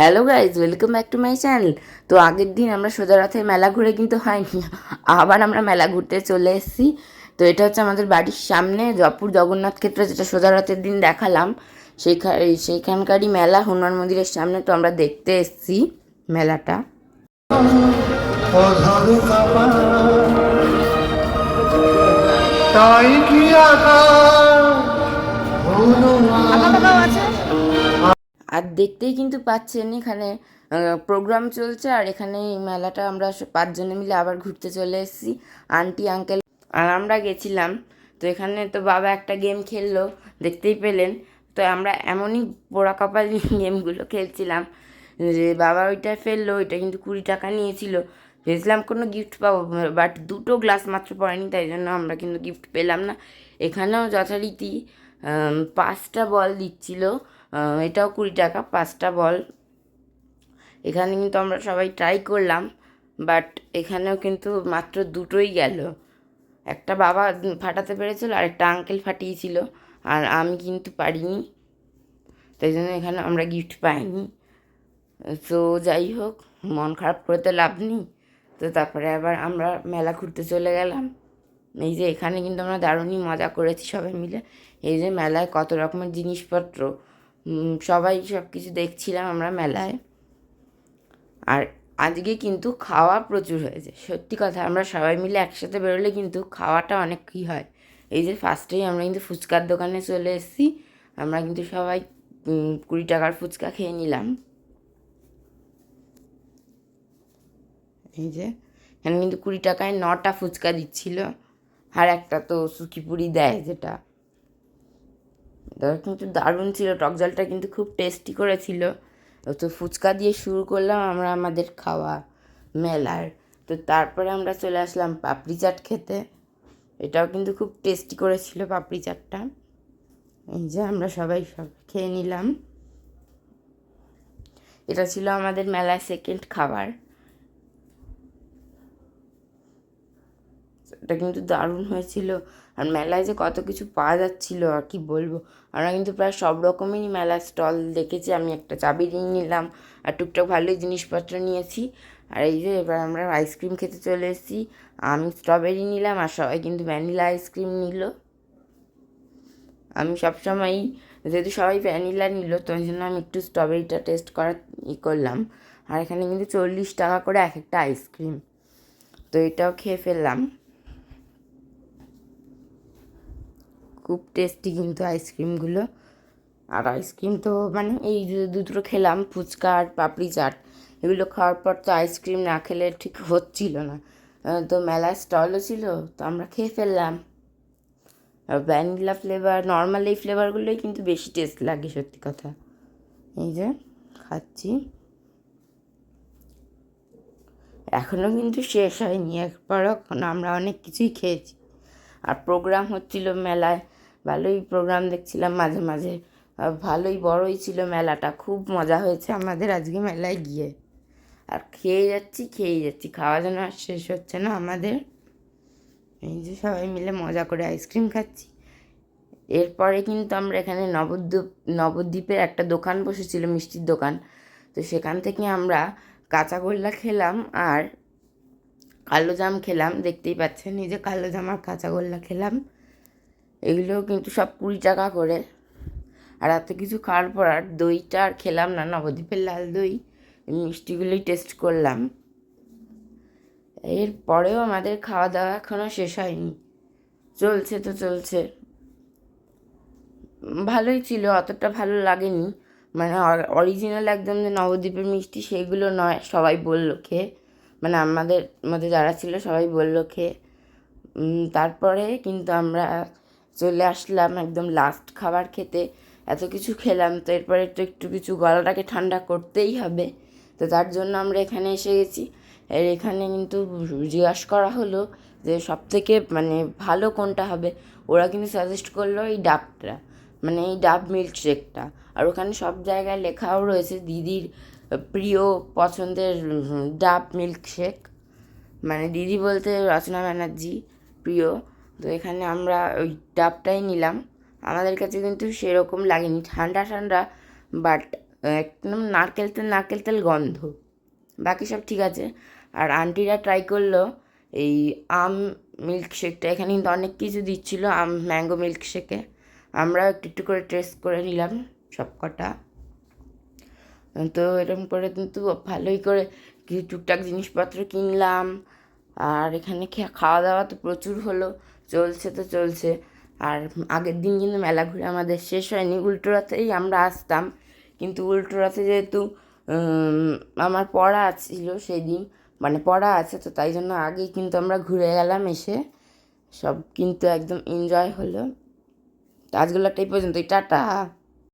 Hello guys welcome back to my channel তো আগের দিন আমরা সোজা রাতে মেলা ঘুরে কিন্তু হয়নি আবার আমরা মেলা ঘুরতে চলে এসেছি। তো এটা হচ্ছে আমাদের বাড়ির সামনে জয়পুর জগন্নাথ ক্ষেত্র যেটা সোজা রাতের দিন দেখালাম। সেইখান সেইখানকারই মেলা হনুমান মন্দিরের সামনে তো আমরা দেখতে এসেছি মেলাটা। তাই কি আকার হনুমান আর দেখতেই কিন্তু পাচ্ছেন এখানে প্রোগ্রাম চলছে আর এখানে এই মেলাটা আমরা পাঁচজনে মিলে আবার ঘুরতে চলে এসেছি আন্টি আঙ্কেল আর আমরা গেছিলাম। তো এখানে তো বাবা একটা গেম খেললো, দেখতেই পেলেন। তো আমরা এমনই পোড়া কপাল গেমগুলো খেলছিলাম যে বাবা ওইটা ফেলল, ওইটা কিন্তু কুড়ি টাকা নিয়েছিল। ভেবেছিলাম কোনো গিফট পাবো বাট দুটো গ্লাস মাত্র পড়েনি, তাই জন্য আমরা কিন্তু গিফট পেলাম না। এখানেও যথারীতি পাঁচটা বল দিচ্ছিল। এটাও কুড়ি টাকা, পাঁচটা বল। এখানে কিন্তু আমরা সবাই ট্রাই করলাম বাট এখানেও কিন্তু মাত্র দুটোই গেল। একটা বাবা ফাটাতে পেরেছিল আর একটা আঙ্কেল ফাটিয়েছিল, আর আমি কিন্তু পারিনি। তাই জন্য এখানে আমরা গিফট পাইনি। তো যাই হোক, মন খারাপ করে তো লাভ নেই। তো তারপরে আবার আমরা মেলা ঘুরতে চলে গেলাম। এই যে এখানে কিন্তু আমরা দারুণই মজা করেছি সবাই মিলে। এই যে মেলায় কত রকমের জিনিসপত্র সবাই সব কিছু দেখছিলাম আমরা মেলায়। আর আজকে কিন্তু খাওয়া প্রচুর হয়েছে, সত্যি কথা। আমরা সবাই মিলে একসাথে বেরোলে কিন্তু খাওয়াটা অনেক কী হয়। এই যে ফার্স্টেই আমরা কিন্তু ফুচকার দোকানে চলে এসেছি। আমরা কিন্তু সবাই কুড়ি টাকার ফুচকা খেয়ে নিলাম। এই যে, এখানে কিন্তু কুড়ি টাকায় নটা ফুচকা দিচ্ছিল। আর একটা তো সুকিপুরি দেয় যেটা। এটা কিন্তু দারুণ ছিল, টক জলটা কিন্তু খুব টেস্টি করেছিল। তো ফুচকা দিয়ে শুরু করলাম আমরা আমাদের খাওয়া মেলার। তো তারপরে আমরা চলে আসলাম পাপড়ি চাট খেতে। এটাও কিন্তু খুব টেস্টি করেছিল পাপড়ি চাটটা। এই যে আমরা সবাই সব খেয়ে নিলাম। এটা ছিল আমাদের মেলায় সেকেন্ড খাবার। এটা কিন্তু দারুণ হয়েছিল। আর মেলায় যে কত কিছু পাওয়া যাচ্ছিল, আর কি বলব? আমরা কিন্তু প্রায় সব রকমেরই মেলার স্টল দেখেছি। আমি একটা চাবি রিং নিলাম, আর টুকটাক ভালোই জিনিসপত্র নিয়েছি। আর এই যে এবার আমরা আইসক্রিম খেতে চলে এসেছি। আমি স্ট্রবেরি নিলাম, আর সবাই কিন্তু ভ্যানিলা আইসক্রিম নিল। আমি সবসময়ই, যেহেতু সবাই ভ্যানিলা নিল, তো ওই জন্য আমি একটু স্ট্রবেরিটা টেস্ট করার ই করলাম। আর এখানে কিন্তু চল্লিশ টাকা করে এক একটা আইসক্রিম। তো এটাও খেয়ে ফেললাম। খুব টেস্টি কিন্তু আইসক্রিমগুলো। আর আইসক্রিম তো মানে এই দুটো খেলাম, ফুচকা আর পাপড়ি চাট, এগুলো খাওয়ার পর তো আইসক্রিম না খেলে ঠিক হচ্ছিল না। তো মেলার স্টলও ছিল, তো আমরা খেয়ে ফেললাম। আর ভ্যানিলা ফ্লেভার নর্মাল এই ফ্লেভারগুলোই কিন্তু বেশি টেস্ট লাগে, সত্যি কথা। এই যে, খাচ্ছি। এখনও কিন্তু শেষ হয়নি একবারও আমরা অনেক কিছুই খেয়েছি। আর প্রোগ্রাম হচ্ছিল মেলায় ভালোই প্রোগ্রাম দেখছিলাম মাঝে মাঝে। ভালোই বড়ই ছিল মেলাটা, খুব মজা হয়েছে আমাদের আজকে মেলায় গিয়ে। আর খেয়ে যাচ্ছি খেয়ে যাচ্ছি, খাওয়া যেন আর শেষ হচ্ছে না আমাদের। এই যে সবাই মিলে মজা করে আইসক্রিম খাচ্ছি। এরপরে কিন্তু আমরা এখানে নবদ্বীপ, নবদ্বীপের একটা দোকান বসেছিল, মিষ্টির দোকান। তো সেখান থেকে আমরা কাঁচাগোল্লা খেলাম আর কালো জাম খেলাম, দেখতেই পাচ্ছেন, এই যে কালো জাম আর কাঁচাগোল্লা খেলাম। এগুলো কিন্তু সব কুড়ি টাকা করে। আর এত কিছু খাওয়ার পর আর দইটা আর খেলাম না, নবদ্বীপের লাল দই মিষ্টিগুলোই টেস্ট করলাম। এরপরেও আমাদের খাওয়া দাওয়া এখনও শেষ হয়নি। চলছে তো চলছে। ভালোই ছিল, অতটা ভালো লাগেনি। মানে অরিজিনাল একদম যে নবদ্বীপের মিষ্টি সেগুলো নয়, সবাই বলল খেয়ে। মানে আমাদের মধ্যে যারা ছিল সবাই বলল খেয়ে। তারপরে কিন্তু আমরা চলে আসলাম একদম লাস্ট খাবার খেতে। এত কিছু খেলাম, তো এরপরে তো একটু কিছু গলাটাকে ঠান্ডা করতেই হবে। তো তার জন্য আমরা এখানে এসে গেছি। আর এখানে কিন্তু জিজ্ঞাসা করা হলো যে সব থেকে মানে ভালো কোনটা হবে। ওরা কিন্তু সাজেস্ট করল এই ডাবটা মানে এই ডাব মিল্কশেকটা আর ওখানে সব জায়গায় লেখাও রয়েছে দিদির প্রিয় পছন্দের ডাব মিল্কশেক মানে দিদি বলতে রচনা ব্যানার্জি প্রিয়। তো এখানে আমরা ওই ডাবটাই নিলাম। আমাদের কাছে কিন্তু সেরকম লাগেনি। ঠান্ডা ঠান্ডা বাট একদম নারকেল তেল নারকেল তেল গন্ধ। বাকি সব ঠিক আছে। আর আন্টিরা ট্রাই করল এই আম মিল্কশেকটা এখানে কিন্তু অনেক কিছু দিচ্ছিল আম ম্যাঙ্গো মিল্কশেকে আমরা একটু একটু করে টেস্ট করে নিলাম সব কটা তো এরকম করে কিন্তু ভালোই করে কিছু টুকটাক জিনিসপত্র কিনলাম। আর এখানে খাওয়া দাওয়া তো প্রচুর হলো, চলছে তো চলছে। আর আগের দিন কিন্তু মেলা ঘুরে আমাদের শেষ হয়নি উল্টো রাতেই আমরা আসতাম। কিন্তু উল্টো রাতে যেহেতু আমার পড়া ছিল সেই দিন মানে পড়া আছে তো তাই জন্য আগেই কিন্তু আমরা ঘুরে গেলাম এসে। সব কিন্তু একদম এনজয় হলো। তো আজগুলো এই পর্যন্তই, টাটা।